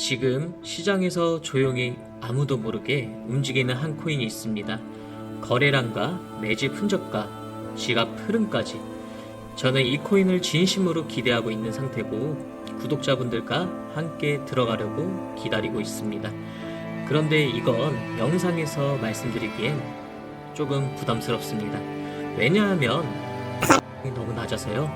지금 시장에서 조용히 아무도 모르게 움직이는 한 코인이 있습니다. 거래량과 매집 흔적과 지갑 흐름까지 저는 이 코인을 진심으로 기대하고 있는 상태고 구독자분들과 함께 들어가려고 기다리고 있습니다. 그런데 이건 영상에서 말씀드리기엔 조금 부담스럽습니다. 왜냐하면 너무 낮아서요.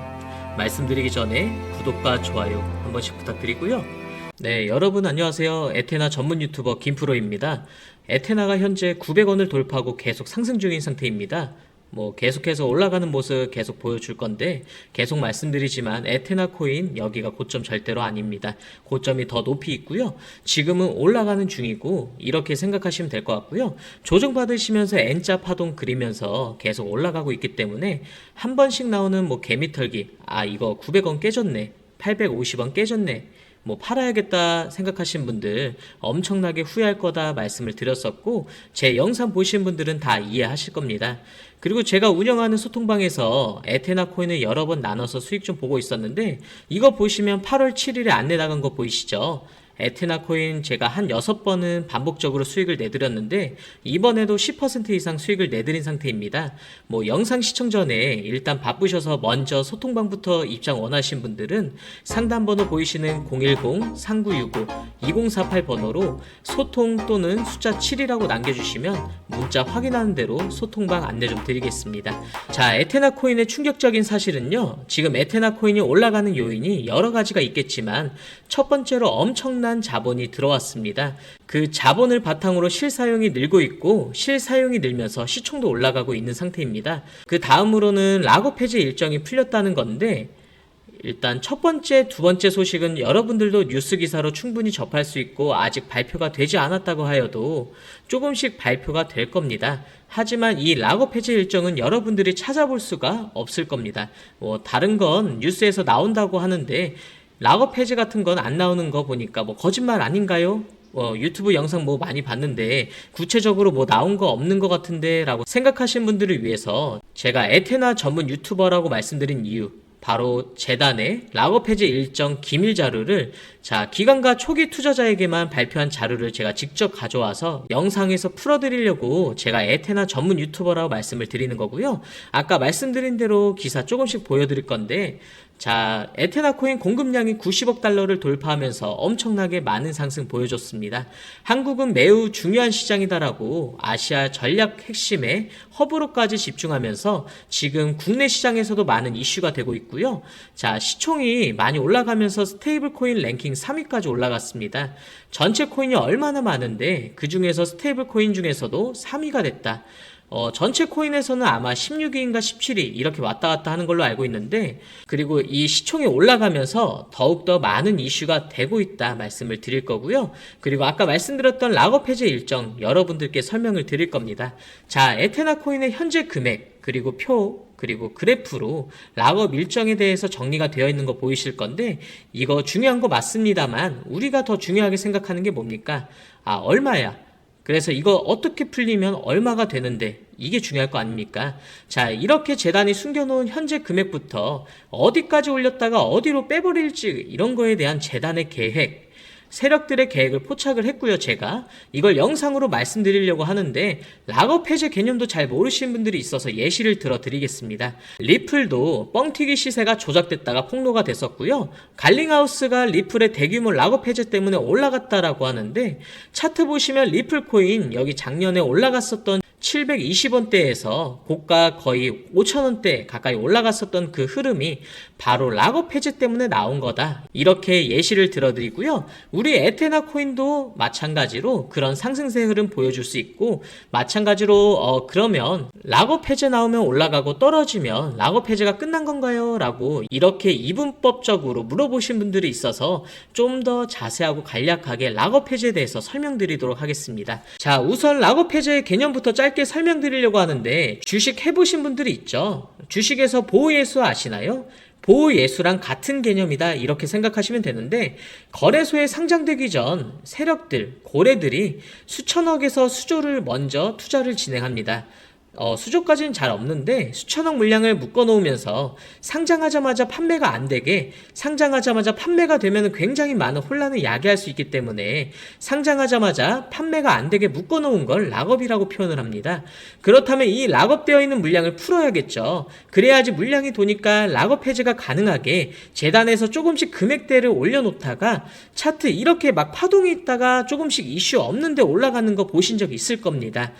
말씀드리기 전에 구독과 좋아요 한 번씩 부탁드리고요. 네, 여러분 안녕하세요. 에테나 전문 유튜버 김프로입니다. 에테나가 현재 900원을 돌파하고 계속 상승 중인 상태입니다. 뭐 계속해서 올라가는 모습 계속 보여줄 건데 계속 말씀드리지만 에테나 코인 여기가 고점 절대로 아닙니다. 고점이 더 높이 있고요. 지금은 올라가는 중이고 이렇게 생각하시면 될 것 같고요. 조정 받으시면서 N자 파동 그리면서 계속 올라가고 있기 때문에 한 번씩 나오는 뭐 개미털기 아 이거 900원 깨졌네. 850원 깨졌네. 뭐 팔아야겠다 생각하신 분들 엄청나게 후회할 거다 말씀을 드렸었고 제 영상 보신 분들은 다 이해하실 겁니다. 그리고 제가 운영하는 소통방에서 에테나 코인을 여러 번 나눠서 수익 좀 보고 있었는데 이거 보시면 8월 7일에 안내 나간 거 보이시죠? 에테나 코인 제가 한 6번은 반복적으로 수익을 내드렸는데 이번에도 10% 이상 수익을 내드린 상태입니다. 뭐 영상 시청 전에 일단 바쁘셔서 먼저 소통방부터 입장 원하신 분들은 상담 번호 보이시는 010-3965-2048 번호로 소통 또는 숫자 7이라고 남겨주시면 문자 확인하는 대로 소통방 안내 좀 드리겠습니다. 자, 에테나 코인의 충격적인 사실은요. 지금 에테나 코인이 올라가는 요인이 여러 가지가 있겠지만 첫 번째로 엄청난 자본이 들어왔습니다. 그 자본을 바탕으로 실사용이 늘고 있고 실사용이 늘면서 시총도 올라가고 있는 상태입니다. 그 다음으로는 락업 해제 일정이 풀렸다는 건데 일단 첫 번째, 두 번째 소식은 여러분들도 뉴스 기사로 충분히 접할 수 있고 아직 발표가 되지 않았다고 하여도 조금씩 발표가 될 겁니다. 하지만 이 락업 해제 일정은 여러분들이 찾아볼 수가 없을 겁니다. 뭐 다른 건 뉴스에서 나온다고 하는데 락업 해제 같은 건 안 나오는 거 보니까 뭐 거짓말 아닌가요? 어, 유튜브 영상 뭐 많이 봤는데 구체적으로 뭐 나온 거 없는 것 같은데 라고 생각하신 분들을 위해서 제가 에테나 전문 유튜버라고 말씀드린 이유 바로 재단의 락업 해제 일정 기밀 자료를 자 기관과 초기 투자자에게만 발표한 자료를 제가 직접 가져와서 영상에서 풀어드리려고 제가 에테나 전문 유튜버라고 말씀을 드리는 거고요. 아까 말씀드린 대로 기사 조금씩 보여드릴 건데 자, 에테나 코인 공급량이 90억 달러를 돌파하면서 엄청나게 많은 상승 보여줬습니다. 한국은 매우 중요한 시장이다라고 아시아 전략 핵심에 허브로까지 집중하면서 지금 국내 시장에서도 많은 이슈가 되고 있고요. 자, 시총이 많이 올라가면서 스테이블 코인 랭킹 3위까지 올라갔습니다. 전체 코인이 얼마나 많은데 그 중에서 스테이블 코인 중에서도 3위가 됐다. 어, 전체 코인에서는 아마 16위인가 17위 이렇게 왔다 갔다 하는 걸로 알고 있는데 그리고 이 시총이 올라가면서 더욱더 많은 이슈가 되고 있다 말씀을 드릴 거고요. 그리고 아까 말씀드렸던 락업 해제 일정 여러분들께 설명을 드릴 겁니다. 자, 에테나 코인의 현재 금액 그리고 표 그리고 그래프로 락업 일정에 대해서 정리가 되어 있는 거 보이실 건데 이거 중요한 거 맞습니다만 우리가 더 중요하게 생각하는 게 뭡니까? 아, 얼마야? 그래서 이거 어떻게 풀리면 얼마가 되는데 이게 중요할 거 아닙니까? 자, 이렇게 재단이 숨겨놓은 현재 금액부터 어디까지 올렸다가 어디로 빼버릴지 이런 거에 대한 재단의 계획, 세력들의 계획을 포착을 했고요, 제가. 이걸 영상으로 말씀드리려고 하는데, 락업 해제 개념도 잘 모르시는 분들이 있어서 예시를 들어 드리겠습니다. 리플도 뻥튀기 시세가 조작됐다가 폭로가 됐었고요. 갈링하우스가 리플의 대규모 락업 해제 때문에 올라갔다라고 하는데, 차트 보시면 리플 코인, 여기 작년에 올라갔었던 720원대에서 고가 거의 5천원대 가까이 올라갔었던 그 흐름이 바로 락업 해제 때문에 나온 거다. 이렇게 예시를 들어드리고요. 우리 에테나 코인도 마찬가지로 그런 상승세 흐름 보여줄 수 있고, 마찬가지로, 어, 그러면 락업 해제 나오면 올라가고 떨어지면 락업 해제가 끝난 건가요? 라고 이렇게 이분법적으로 물어보신 분들이 있어서 좀 더 자세하고 간략하게 락업 해제에 대해서 설명드리도록 하겠습니다. 자, 우선 락업 해제의 개념부터 짧게 설명드리려고 하는데 주식 해보신 분들이 있죠. 주식에서 보호예수 아시나요? 보호예수랑 같은 개념이다 이렇게 생각하시면 되는데 거래소에 상장되기 전 세력들, 고래들이 수천억에서 수조를 먼저 투자를 진행합니다. 어, 수조까지는 잘 없는데 수천억 물량을 묶어놓으면서 상장하자마자 판매가 안 되게 상장하자마자 판매가 되면 굉장히 많은 혼란을 야기할 수 있기 때문에 상장하자마자 판매가 안 되게 묶어놓은 걸 락업이라고 표현을 합니다. 그렇다면 이 락업되어 있는 물량을 풀어야겠죠. 그래야지 물량이 도니까 락업 해제가 가능하게 재단에서 조금씩 금액대를 올려놓다가 차트 이렇게 막 파동이 있다가 조금씩 이슈 없는데 올라가는 거 보신 적 있을 겁니다.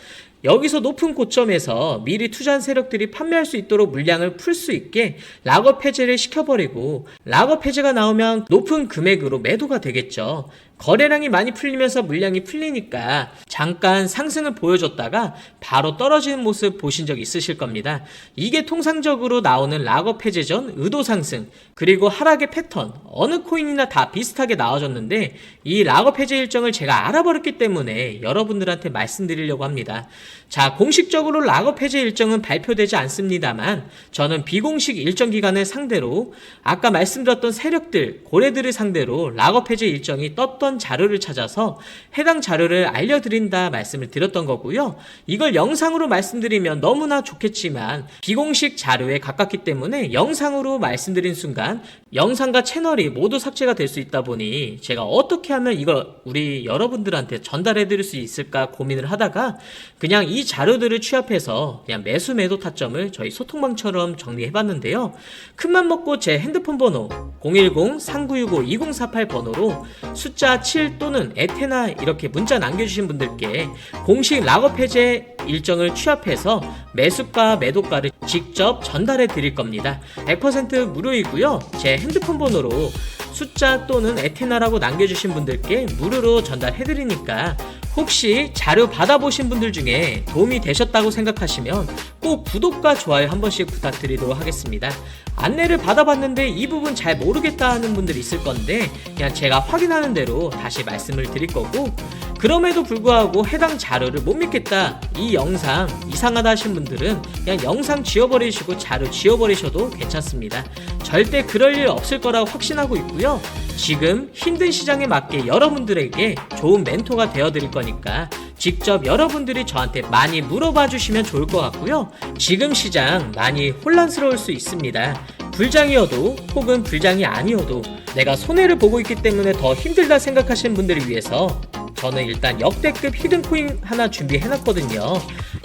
여기서 높은 고점에서 미리 투자한 세력들이 판매할 수 있도록 물량을 풀 수 있게 락업 해제를 시켜버리고 락업 해제가 나오면 높은 금액으로 매도가 되겠죠. 거래량이 많이 풀리면서 물량이 풀리니까 잠깐 상승을 보여줬다가 바로 떨어지는 모습 보신 적 있으실 겁니다. 이게 통상적으로 나오는 락업 해제 전 의도 상승 그리고 하락의 패턴 어느 코인이나 다 비슷하게 나와줬는데 이 락업 해제 일정을 제가 알아버렸기 때문에 여러분들한테 말씀드리려고 합니다. 자 공식적으로 락업 해제 일정은 발표되지 않습니다만 저는 비공식 일정 기간을 상대로 아까 말씀드렸던 세력들 고래들을 상대로 락업 해제 일정이 떴던 자료를 찾아서 해당 자료를 알려드린다 말씀을 드렸던 거고요. 이걸 영상으로 말씀드리면 너무나 좋겠지만 비공식 자료에 가깝기 때문에 영상으로 말씀드린 순간 영상과 채널이 모두 삭제가 될 수 있다 보니 제가 어떻게 하면 이걸 우리 여러분들한테 전달해 드릴 수 있을까 고민을 하다가 그냥 이 자료들을 취합해서 그냥 매수 매도 타점을 저희 소통방처럼 정리해 봤는데요. 큰맘 먹고 제 핸드폰 번호 010-3965-2048 번호로 숫자 7 또는 에테나 이렇게 문자 남겨주신 분들께 공식 락업 해제 일정을 취합해서 매수가 매도가를 직접 전달해 드릴 겁니다. 100% 무료이고요. 제 핸드폰 번호로 숫자 또는 에테나라고 남겨주신 분들께 무료로 전달해 드리니까 혹시 자료 받아보신 분들 중에 도움이 되셨다고 생각하시면 꼭 구독과 좋아요 한 번씩 부탁드리도록 하겠습니다. 안내를 받아봤는데 이 부분 잘 모르겠다 하는 분들 있을 건데 그냥 제가 확인하는 대로 다시 말씀을 드릴 거고 그럼에도 불구하고 해당 자료를 못 믿겠다 이 영상 이상하다 하신 분들은 그냥 영상 지워버리시고 자료 지워버리셔도 괜찮습니다. 절대 그럴 일 없을 거라고 확신하고 있고요. 지금 힘든 시장에 맞게 여러분들에게 좋은 멘토가 되어 드릴 거니까 직접 여러분들이 저한테 많이 물어봐 주시면 좋을 것 같고요. 지금 시장 많이 혼란스러울 수 있습니다. 불장이어도 혹은 불장이 아니어도 내가 손해를 보고 있기 때문에 더 힘들다 생각하시는 분들을 위해서 저는 일단 역대급 히든코인 하나 준비해 놨거든요.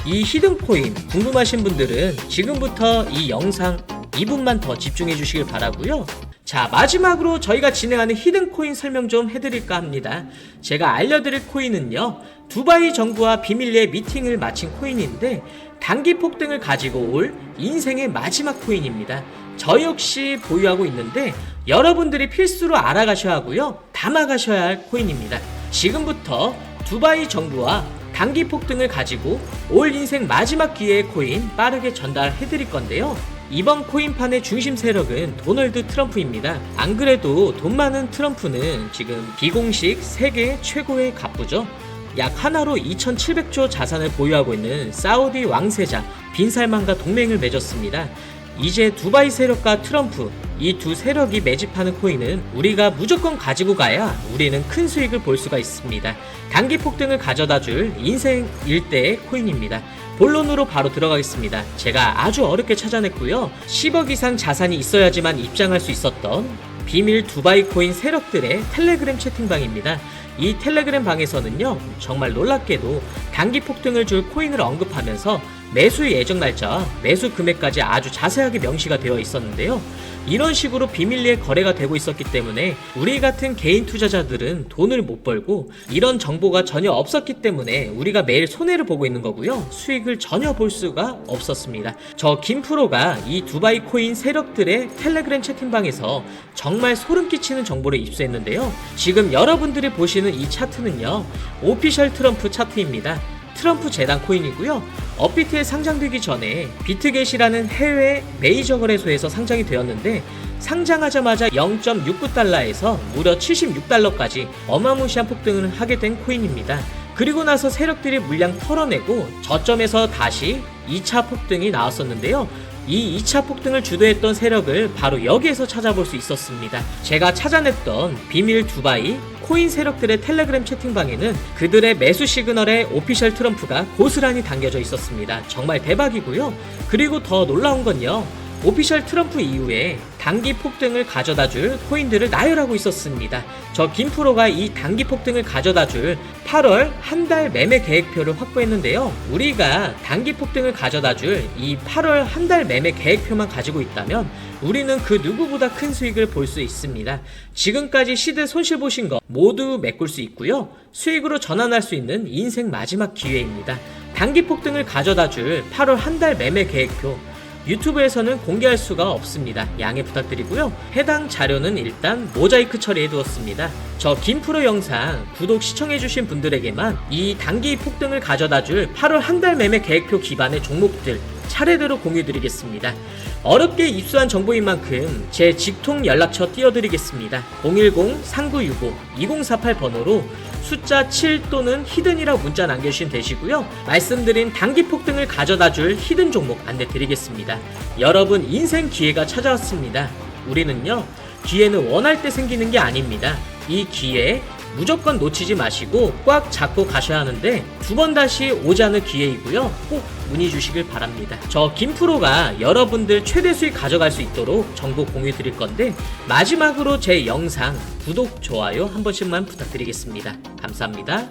이 히든코인 궁금하신 분들은 지금부터 이 영상 2분만 더 집중해 주시길 바라고요. 자 마지막으로 저희가 진행하는 히든코인 설명 좀 해드릴까 합니다. 제가 알려드릴 코인은요 두바이 정부와 비밀리에 미팅을 마친 코인인데 단기 폭등을 가지고 올 인생의 마지막 코인입니다. 저 역시 보유하고 있는데 여러분들이 필수로 알아가셔야 하고요 담아가셔야 할 코인입니다. 지금부터 두바이 정부와 단기 폭등을 가지고 올 인생 마지막 기회의 코인 빠르게 전달해 드릴 건데요. 이번 코인판의 중심 세력은 도널드 트럼프입니다. 안 그래도 돈 많은 트럼프는 지금 비공식 세계 최고의 갑부죠. 약 하나로 2,700조 자산을 보유하고 있는 사우디 왕세자 빈살만과 동맹을 맺었습니다. 이제 두바이 세력과 트럼프 이 두 세력이 매집하는 코인은 우리가 무조건 가지고 가야 우리는 큰 수익을 볼 수가 있습니다. 단기 폭등을 가져다 줄 인생 일대의 코인입니다. 본론으로 바로 들어가겠습니다. 제가 아주 어렵게 찾아냈고요. 10억 이상 자산이 있어야지만 입장할 수 있었던 비밀 두바이 코인 세력들의 텔레그램 채팅방입니다. 이 텔레그램 방에서는요, 정말 놀랍게도 단기 폭등을 줄 코인을 언급하면서 매수 예정 날짜, 매수 금액까지 아주 자세하게 명시가 되어 있었는데요. 이런 식으로 비밀리에 거래가 되고 있었기 때문에 우리 같은 개인 투자자들은 돈을 못 벌고 이런 정보가 전혀 없었기 때문에 우리가 매일 손해를 보고 있는 거고요. 수익을 전혀 볼 수가 없었습니다. 저 김프로가 이 두바이 코인 세력들의 텔레그램 채팅방에서 정말 소름 끼치는 정보를 입수했는데요. 지금 여러분들이 보시는 이 차트는요. 오피셜 트럼프 차트입니다. 트럼프 재단 코인이고요. 업비트에 상장되기 전에 비트겟이라는 해외 메이저 거래소에서 상장이 되었는데 상장하자마자 0.69달러에서 무려 76달러까지 어마무시한 폭등을 하게 된 코인입니다. 그리고 나서 세력들이 물량 털어내고 저점에서 다시 2차 폭등이 나왔었는데요. 이 2차 폭등을 주도했던 세력을 바로 여기에서 찾아볼 수 있었습니다. 제가 찾아냈던 비밀 두바이 코인 세력들의 텔레그램 채팅방에는 그들의 매수 시그널에 오피셜 트럼프가 고스란히 담겨져 있었습니다. 정말 대박이고요. 그리고 더 놀라운 건요. 오피셜 트럼프 이후에 단기 폭등을 가져다 줄 코인들을 나열하고 있었습니다. 저 김프로가 이 단기 폭등을 가져다 줄 8월 한 달 매매 계획표를 확보했는데요. 우리가 단기 폭등을 가져다 줄 이 8월 한 달 매매 계획표만 가지고 있다면 우리는 그 누구보다 큰 수익을 볼 수 있습니다. 지금까지 시드 손실 보신 거 모두 메꿀 수 있고요. 수익으로 전환할 수 있는 인생 마지막 기회입니다. 단기 폭등을 가져다 줄 8월 한 달 매매 계획표 유튜브에서는 공개할 수가 없습니다. 양해 부탁드리고요. 해당 자료는 일단 모자이크 처리해 두었습니다. 저 김프로 영상 구독 시청해주신 분들에게만 이 단기 폭등을 가져다 줄 8월 한 달 매매 계획표 기반의 종목들 차례대로 공유드리겠습니다. 어렵게 입수한 정보인 만큼 제 직통 연락처 띄워드리겠습니다. 010-3965-2048 번호로 숫자 7 또는 히든이라고 문자 남겨주시면 되시고요. 말씀드린 단기 폭 등을 가져다 줄 히든 종목 안내 드리겠습니다. 여러분 인생 기회가 찾아왔습니다. 우리는요, 기회는 원할 때 생기는 게 아닙니다. 이 기회 무조건 놓치지 마시고 꽉 잡고 가셔야 하는데 두 번 다시 오지 않을 기회이고요. 꼭 문의 주시길 바랍니다. 저 김프로가 여러분들 최대 수익 가져갈 수 있도록 정보 공유 드릴 건데 마지막으로 제 영상 구독, 좋아요 한 번씩만 부탁드리겠습니다. 감사합니다.